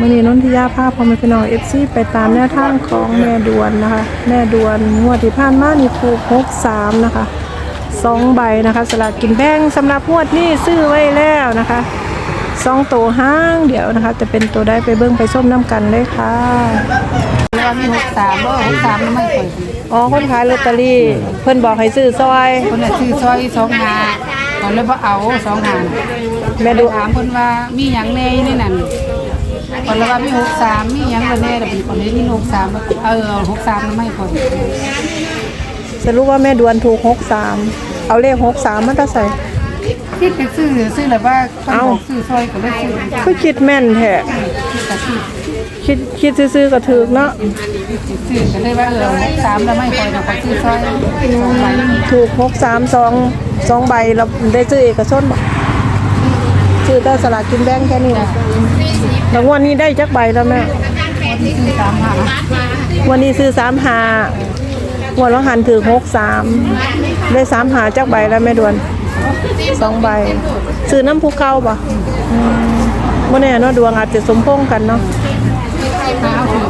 มื่อนี้นนทิยาภาพพอมาพี่น้องเอฟซีไปตามแนวทางของแม่ดวนนะคะ แม่ดวนงวดที่ผ่านมานี่ถูกหกสามนะคะสองใบนะคะสลากกินแบ่งสำหรับงวดนี้ซื้อไว้แล้วนะคะสองตัวห้างเดี๋ยวนะคะ จะเป็นตัวได้ไปเบิ้งไปส้มน้ำกันเลยค่ะแล้วมีหกสามบ่หกสามไม่ค่อยดีอ๋อคนขายลอตเตอรี่ เพิ่นบอกให้ซื้อซอยคนน่ะซื้อซอยสองหาตอนเลยบ่เอาสองหาแม่ดวนถามเพิ่นว่ามีหยังแน่ในนั้น คนละว่ามีหกสามมีหยังบ่แน่แต่เป็นคนนี้มีหกสามเออหกสามไม่ค่อยสรุปว่าแม่ดวนถูกหกสามเอาเลขหกสามมาตั้งใส่ คิดไปซื้อซื้อแล้วว่าคนบอกซื้อซอยก็เลยซื้อคือคิดแม่นแท้แต่ซื้อคิดคิดซื้อๆก็ถูกเนาะซื้อก็เลยว่าเออหกสามแล้วไม่ค่อยนะก็ซื้อซอยสองใบถูกหกสามสองสองใบเราได้ซื้อเอกชนบ่ ซื้อแต่สลากกินแบ่งแค่นี้นะแล้วงวันนี้ได้จักใบแล้วแม่ซื้อสามหาวันนี้ซื้อสามหาวันละหันถือหกสามได้สามหาจักใบแล้วแม่ดวนสองใบ ซื้อน้ำผู้เข้าบ่อืมมื่อนี้เนาะดวงอาจจะสมพงษ์กันเนาะหาเอาถือ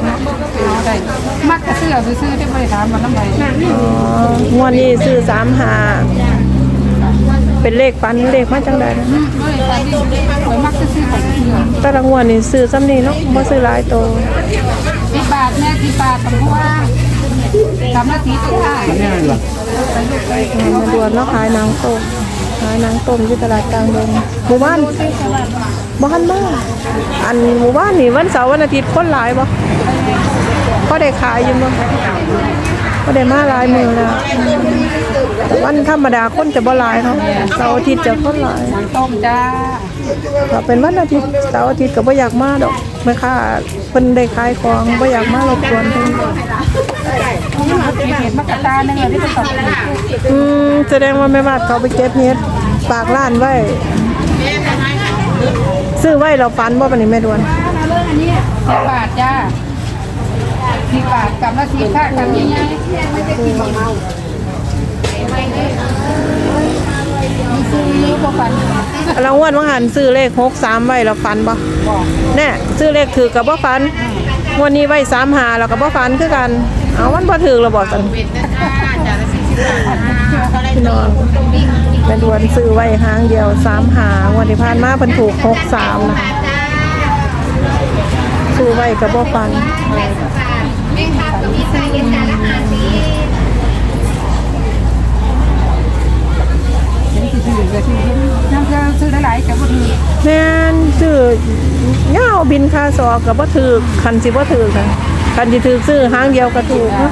เอาได้มักก็ซื้อเอาซื้อได้บ่ได้ถามมันน้ำใบอ๋องวดนี้ซื้อสามหา เป็นเลขฟันเลขมาจังใดนะอืมบ่ได้ถามนี่ข่อยมักซื้อของซื้อแต่ละงวดนี่ซื้อซ้ำนี่เนาะบ่ซื้อหลายโตวสิบบาทแม่สิบบาทกับผู้ว่าทำหน้าที่ตัวได้มาดวนเนาะขายหนางต้มขายหนางต้มที่ตลาดกลางดงหมู่บ้านบ้านมากอันหมู่บ้านนี่วันเสาร์วันอาทิตย์คนหลายบ่ก็ได้ขายอยู่บ่ก็ได้มาหลายมื้อแล้ว แต่วันธรรมดาคนจะบ่หลายเนาะเสาร์อาทิตย์จะคนหลายน้ำต้มจ้าถ้าเป็นวันอาทิตย์เสาร์อาทิตย์ก็บ่อยากมาดอกแม่ค้าเพิ่นได้ขายของบ่อยากมารบกวนเพิ่นมีเห็ดมะกะตาหนึ่งที่เป็นตอกอืมแสดงว่าแม่บ้านเขาไปเก็บเฮ็ดฝากร้านไว้ซื้อไว้เราฟันบ่ปานนี้แม่ดวนสิบบาทจ้าสิบบาทกับละสิบค่ากับยังไงไม่ได้กินของเมามี ซื้อเยอะกว่ากันรางวัลว่าหันซื้อเลข63ไว้เราฟันบ่บอกแน่ซื้อเลขถือกับบ่ฟันงวันนี้ไว้35แล้วก็บ่ฟันคือกัน เอามันบ่ถือแล้วบ่ซั่นพี่น้องแม่ดวนซื้อไว้หางเดียว3หางวันที่ผ่านมาเพิ่นถูก63นะคะซื้อไว้ก็บ่ฟันเห็นที่ ซื้อก็ซื้อน้ำจะซื้อได้หลายแต่บ่ถือแม่นซื้อเหย้าบินค่าซอกับบ่ถูกคันสิบ่ถูกนะคันสิถูกซื้อหางเดียวก็ถูกนะ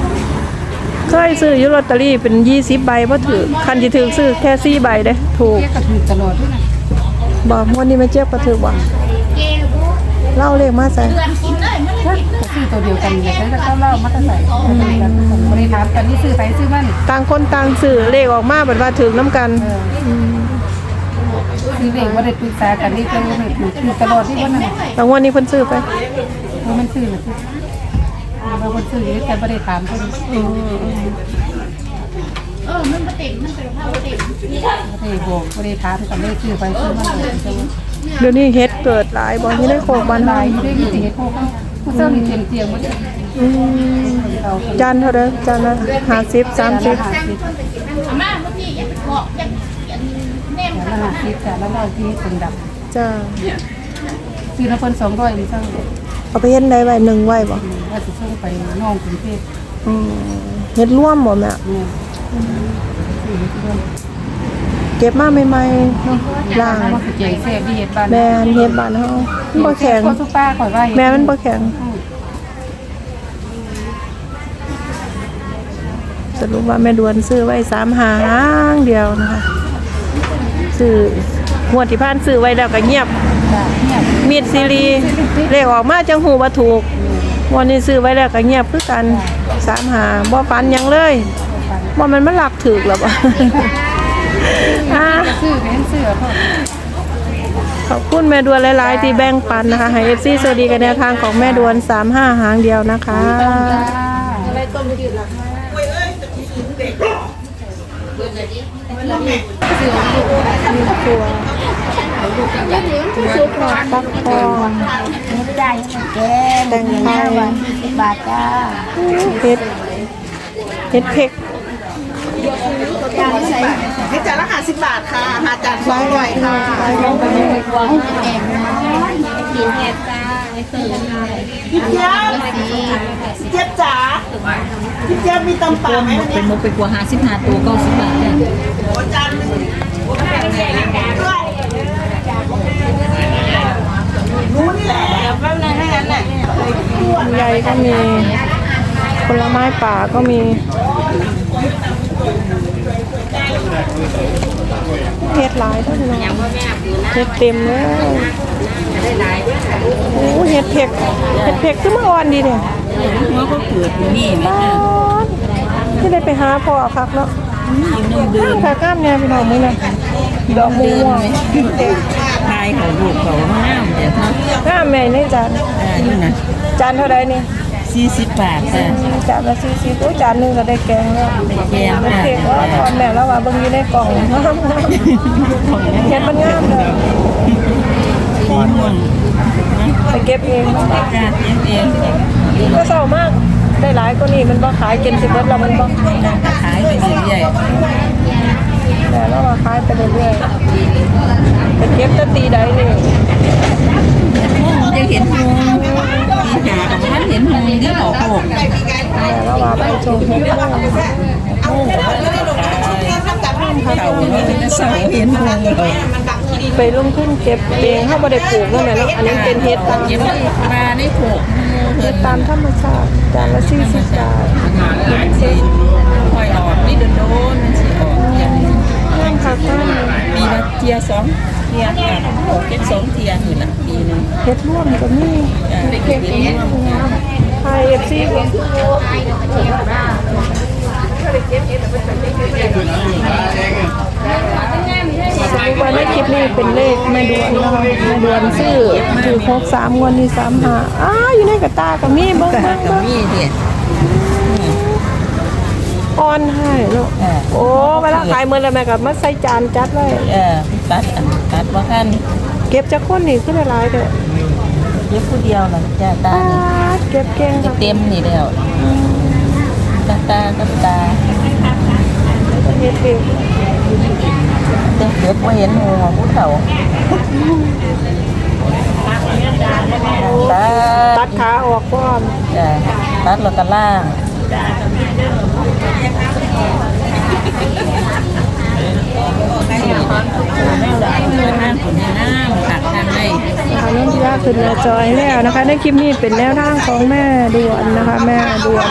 เคยซื้อยู่ลอตเตอรี่เป็น 20 ใบบ่ถูกคันสิถูกซื้อแค่4ใบเด้ถูกเรียกก็ถือตลอดด้วยนะบ่วันนี้ไม่เจ็บก็ถูกบ่เล่าเลขมาใส่ก็ซื้อตัว เดียวกันเลยใช้แต่เล่ามาตั้งแต่บริถามกันนี่ซื้อไปซื้อมันต่างคนต่างซื้อเลขออกมาบัดว่าถูกนํกันซื้อเด็กว่าได้ปรึกษากันนี่ก็ไม่ถือถือตลอดที่วันนั้นแล้วงวันนี้เพิ่นซื้อไปว่ามันซื้อหรือซื้อว่ามันซื้อแต่บริถามเพิ่นเออมันมาเต็มมันเป็นผ้าเต็มบริบอกบริถามกันเลยซื้อไปซื้อมันเลยเดี๋ยวนี้เฮ็ดเกิดหลายบ่ที่ในโคกบ้านหเฮาลายอยู่ได้มีแต่เห็ดโคกันผู้ เจ้ามีเตียงเตียงมันอืมเราจานเท่าเด้อจานละ50 30อาม่าเมื่อกี้อยากบอกอยากอยากแนมแต่ละห้าสิบแต่ละร้อยที่เป็นดับจ้าซื้อละเพิ่นสองร้อยนี่เจ้าเอาไปเฮ็ดได้ไว้หนึ่งไว้บ่ว่าจะส่งไปน้องกรุงเทพอืมเฮ็ดร่วมบ่แม่เนี่ยซื้อเฮ็ดเรื่อง เก็บมาใหม่ๆเนาะล้างว่าสิเจ๋งแซ่บดีเฮ็ดบ้านแม่นเฮ็ดบ้านเฮามันบ่แข็งก็สุป้าข่อยว่าแม่มันบ่แข็งสรุปว่าแม่ดวนซื้อไว้สามหางเดียวนะคะซื้องวดที่ผ่านซื้อไว้แล้วก็เงียบจ้ะเนี่ยมีดซีรีเลขออกมาจังหูว่าถูกวันนี้ซื้อไว้แล้วก็เงียบคือกันสามหาบ่ฟันหยังเลยบ่มันมันหลักถูกหรอบ่ อ่าซื้อเป็นเสื้อพ่อขอบคุณแม่ดวนหลายๆ ที่แบ่งปันนะคะให้ FC สวัสดีกันแนวทางของแม่ดวน35หางเดียวนะคะ อะไรต้มจืดหลักตัวทอดฟักทองได้แกงแตงไทยสิบาทจ้าเห็ดเห็ดเผ็ก ให้จานละห้าสิบบาทค่ะหาจานสองร้อยค่ะขายกันไปวางแกงกินแกงจ้าไอ้ตื่นพี่เจี๊ยบพี่เจี๊ยบจ๋าพี่เจี๊ยบมีตำป่าไหมวันเป็นี้นมุกไปกว่าห้าสิบห้าตัวเก้าสิบบาทเนี่ยโอ้จานหนึงด้วยรู้นี่แหละแป๊บนึงให้งั้นแหละลำไยก็มีผลไม้ป่าก็มี เห็ดหลายเท่านั้นเห็ดเต็มเลยโอ้เห็ดเผ็กเห็ดเผ็กขึ้นมาอ่อนดีเนี่ยหัวก็เกิดอยู่นี่แม่ป๊าดที่ได้ไปหาพ่อคักเนาะน้ำดื่มขากล้ามเนี่ยพี่น้องมื้อน่ะดอกม่วงทายเขาลูกเขาห้ามเดี๋ยวเขางามแม่นี่จานได้อยู่นะจานเท่าใดนี่ สี่สิบบาทจ้ะ จานละ40โอ้ยจานหนึงก็ได้แกงแล้วแกงเห็ดค่ะ เผ็กว่าตอนแม่แล้วว่าเบิ่งอยู่ในกล่องงามๆเห็ดมันงามเลยสีม่วงไปเก็บเองจ้าเองเองก็เศร้ามากได้หลายกว่านี้มันบ่ขายเกินสิบเบิดแล้วมันบ่ขายไปเรื่อยแต่แล้วว่าขายไปเรื่อยๆไปเก็บแตะตีใดนี่ๆจะเห็นหงตีหาของท่านเห็นหง แล้วว่าไปโชว์เฮ็ดเขาเนี่ยจะเสาเห็นหงไปลงทุนเก็บเองเฮาบ่ได้ปลูกเนาะแม่เนาะอันนี้เป็นเฮ็ดตามเก็บมาได้โขกเฮ็ดตามธรรมชาติจานละ40บาทมันสิค่อยออกนี่โดนๆมันสิออกอย่างนี้งามคักมากเลยปีละเทียสองเทียค่ะออกเป็นสองเทียอยู่ละปีนึงเฮ็ดร่วมก็มีเก็บเอง ไทย FC ก็สรุปว่าในคลิปนี้เป็นเลขแม่ดวนนะคะแม่ดวนซื้อถือ63งวดนี้35อ้าอยู่ในกระตาก็มีเบิ่งกะเบิ่งกับเบิ่งมีเนี่ยอ่อนให้ลูกเออโอ้เวลาขายมื้อละแม่ก็มาใส่จานจัดไว้เออตัดอันตัดว่าท่านเก็บจากคนนี่คือหลายๆเด้อเย็บผู้เดียวล่ะจ้าตาปานี่ด เก็บเก่งค่ะเต็มนี่แล้วตาตากับตาเฮ็ดเองเด็กเด็กว่าเห็นหัวผู้เฒ่าตัดขาออกก่อนตัดแล้วก็ล่างน้ำผลน้ำผักทางใน นะคะน้องยา ขึ้นหน้าจอยแล้วนะคะ ในคลิปนี้เป็นแนวทางของแม่ดวนนะคะ แม่ดวน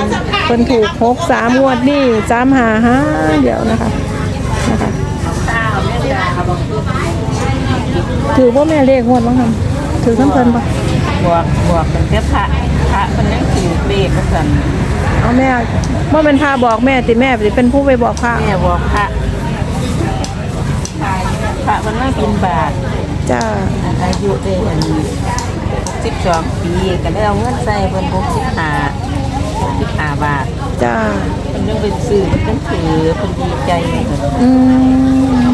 คนถูกหกสามงวดนี่สามหาห้าเดี๋ยวนะคะนะคะถือว่าแม่เลขงวดบ้างทำถือทั้งเพลินปะบวกบวกเป็นเจ้าพระพระมันยังถือเบรกก็สั่นเอาแม่เมื่อเป็นพาบอกแม่ติแม่สิเป็นผู้ไปบอกพระแม่บอกพระพระมันไม่บินบาทจ้า อายุได้อันสิบสองปีก็ได้เอาเงินใส่เป็นหกสิบห้าหกสิบห้าบาทจ้ามันยังเป็นสื่อมันยังถือเป็นดีใจเลยอืม